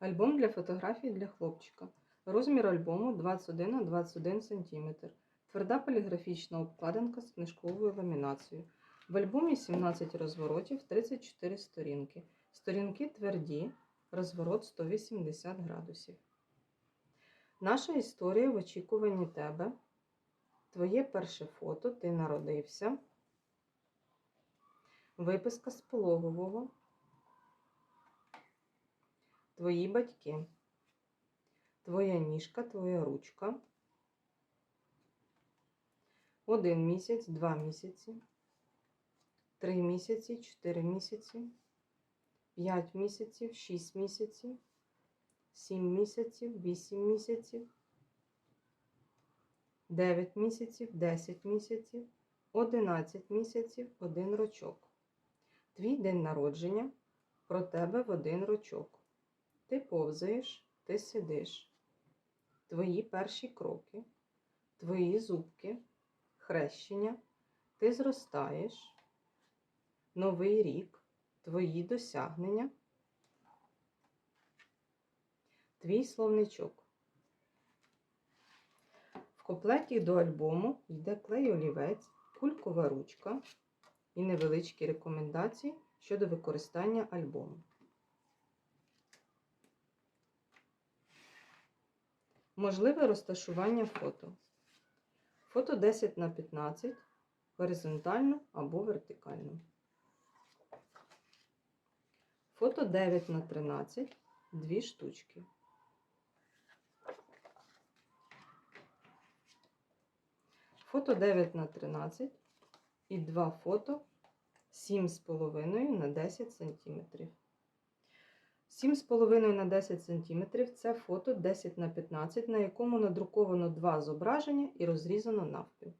Альбом для фотографій для хлопчика. Розмір альбому 21 на 21 см. Тверда поліграфічна обкладинка з книжковою ламінацією. В альбомі 17 розворотів, 34 сторінки. Сторінки тверді, розворот 180 градусів. Наша історія в очікуванні тебе. Твоє перше фото, ти народився. Виписка з пологового. Твої батьки. Твоя ніжка, твоя ручка. Один місяць, два місяці, три місяці, чотири місяці, п'ять місяців, шість місяців, сім місяців, вісім місяців, дев'ять місяців, десять місяців, одинадцять місяців, один рочок. Твій день народження про тебе в один рочок. Ти повзаєш, ти сидиш. Твої перші кроки, твої зубки, хрещення, ти зростаєш, новий рік, твої досягнення, твій словничок. В комплекті до альбому йде клей олівець, кулькова ручка і невеличкі рекомендації щодо використання альбому. Можливе розташування фото. Фото 10 на 15 горизонтально або вертикально. Фото 9 на 13 дві штучки. Фото 9 на 13 і два фото 7,5 на 10 см. 7,5 на 10 см це фото 10 на 15, на якому надруковано два зображення і розрізано навпіл.